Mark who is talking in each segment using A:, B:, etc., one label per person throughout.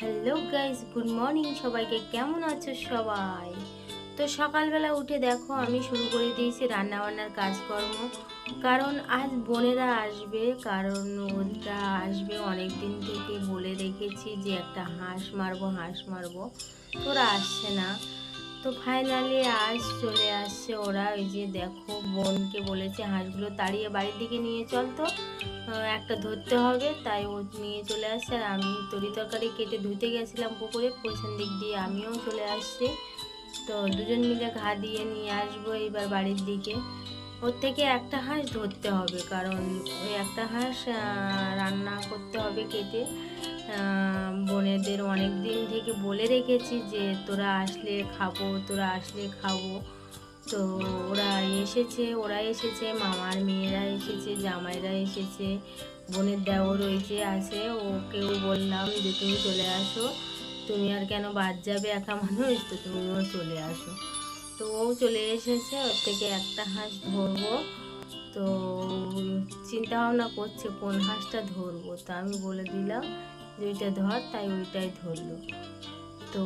A: Hello guys good morning. সবাইকে কেমন আছো সবাই? তো সকালবেলা উঠে দেখো, আমি শুরু করে দিয়েছি রান্নাবান্নার কাজকর্ম। কারণ আজ বোনেরা আসবে, কারণ ওরা আসবে অনেক দিন থেকে বলে রেখেছি যে একটা হাঁস মারবো হাঁস মারবো। তোরা আসছে না। তো ফাইনালি আজ চলে আসছে ওরা, ওই যে দেখো বোনকে বলেছে হাঁসগুলো তাড়িয়ে বাড়ির দিকে নিয়ে চল তো। একটা ধরতে হবে, তাই ও নিয়ে চলে আসছে। আর আমি তরি তরকারি কেটে ধুতে গেছিলাম পুকুরে পেছন দিক দিয়ে আমিও চলে আসছি। তো দুজন মিলে ঘা দিয়ে নিয়ে আসব এবার বাড়ির দিকে। ওর থেকে একটা হাঁস ধরতে হবে, কারণ ওই একটা হাঁস রান্না করতে হবে কেটে। বোনেদের অনেক দিন থেকে বলে রেখেছি যে তোরা আসলে খাব, তোরা আসলে খাব। তো ওরা এসেছে ওরা এসেছে, মামার মেয়েরা এসেছে, জামাইরা এসেছে, বোনের দেওর রয়েছে, আছে। ওকেও বললাম যে তুমি চলে আসো। তুমি আর কেন বাদ যাবে একা মানুষ? তো তুমিও চলে আসো। তো ও চলে এসেছে, ওর থেকে একটা হাঁস ধরবো। তো চিন্তা ভাবনা করছে, কোন হাঁসটা ধরবো? তো আমি বলে দিলাম যে ধর, তাই ওইটাই ধরলো। তো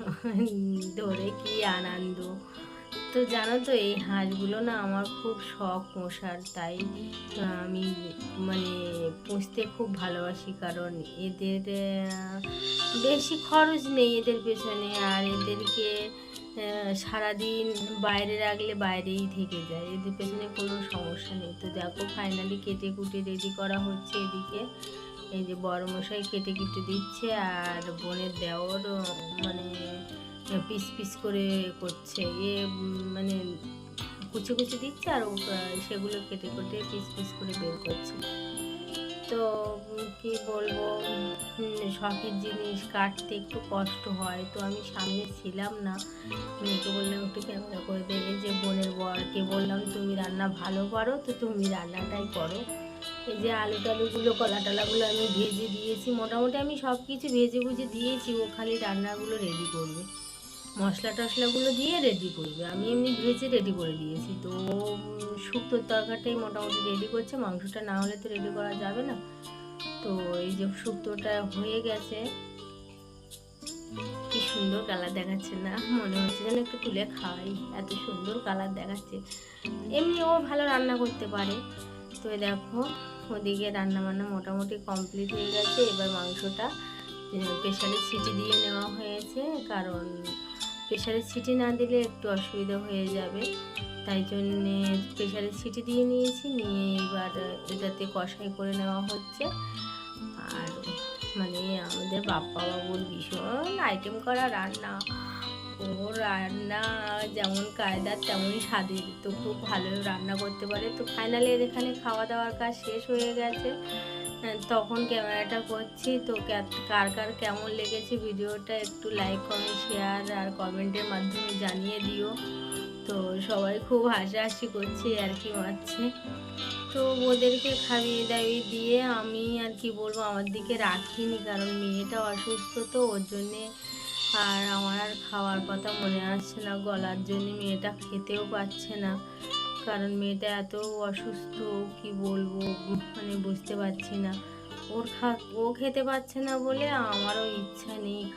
A: ধরে কি আনন্দ? তো জানো তো, এই হাঁসগুলো না আমার খুব শখ পোষার তাই আমি মানে পুষতে খুব ভালোবাসি, কারণ এদের বেশি খরচ নেই এদের পেছনে, আর এদেরকে সারাদিন বাইরে রাখলে বাইরেই থেকে যায়, এদের পেছনে কোনো সমস্যা নেই। তো দেখো ফাইনালি কেটে কুটে রেডি করা হচ্ছে এদিকে। এই যে বড় মশাই কেটে কেটে দিচ্ছে আর বোনের দেওর মানে পিস পিস করে করছে। এ মানে কুচি কুচি দিচ্ছে আর সেগুলো কেটে কেটে পিস পিস করে বের করছে। তো কি বলব শখের জিনিস কাটতে একটু কষ্ট হয়। তো আমি সামনে ছিলাম না। মেয়েকে বললাম, একটু ক্যামেরা করে দেবে যে বোনের বরকে বললাম, তুমি রান্না ভালো পারো তো তুমি রান্নাটাই করো। এই যে আলু টালুগুলো কলা টলাগুলো আমি ভেজে দিয়েছি। মোটামুটি আমি সব কিছু ভেজে ভুজে দিয়েছি ও খালি রান্নাগুলো রেডি করবে। মশলা টশলাগুলো দিয়ে রেডি করবে। আমি এমনি ভেজে রেডি করে দিয়েছি। তো শুক্তোর তরকারিটাই মোটামুটি রেডি করছে। মাংসটা না হলে তো রেডি করা যাবে না। তো, এই যে শুক্তোটা হয়ে গেছে। কি সুন্দর কালার দেখাচ্ছে না? মনে হচ্ছে যেন একটু তুলে খাওয়াই এত সুন্দর কালার দেখাচ্ছে। এমনি ও ভালো রান্না করতে পারে। তো দেখো ওদিকে রান্না বান্না মোটামুটি কমপ্লিট হয়ে গেছে। এবার মাংসটা প্রেশারে সিটি দিয়ে নেওয়া হয়েছে। কারণ প্রেশারে সিটি না দিলে একটু অসুবিধা হয়ে যাবে। তাই জন্যে প্রেশারে সিটি দিয়ে নিয়েছি। নিয়ে এবার এটাতে কষাই করে নেওয়া হচ্ছে। আর মানে আমাদের বাপ্পা বাবুর ভীষণ আইটেম করা রান্না। ও রান্না যেমন কায়দার তেমনই স্বাদের। তো খুব ভালো রান্না করতে পারে। তো ফাইনালি এখানে খাওয়া দাওয়ার কাজ শেষ হয়ে গেছে। তখন ক্যামেরাটা করছি। তো কার কার কেমন লেগেছে ভিডিওটা একটু লাইক কমেন্ট শেয়ার আর কমেন্টের মাধ্যমে জানিয়ে দিও। তো সবাই খুব হাসাহাসি করছে আর কি মারছে তো ওদেরকে খাইয়ে দাইয়ে দিয়ে আমি আর কি বলব, আমার দিকে রাখিনি কারণ মেয়েটা অসুস্থ তো, ওর জন্যে আর আমার আর খাওয়ার কথা মনে আসছে না, গলার জন্য মেয়েটা খেতেও পাচ্ছে না। কারণ মেয়েটা এত অসুস্থ, কি বলব? মানে বুঝতে পারছি না। ওর খা, ও খেতে পারছে না বলে আমারও ইচ্ছা নেই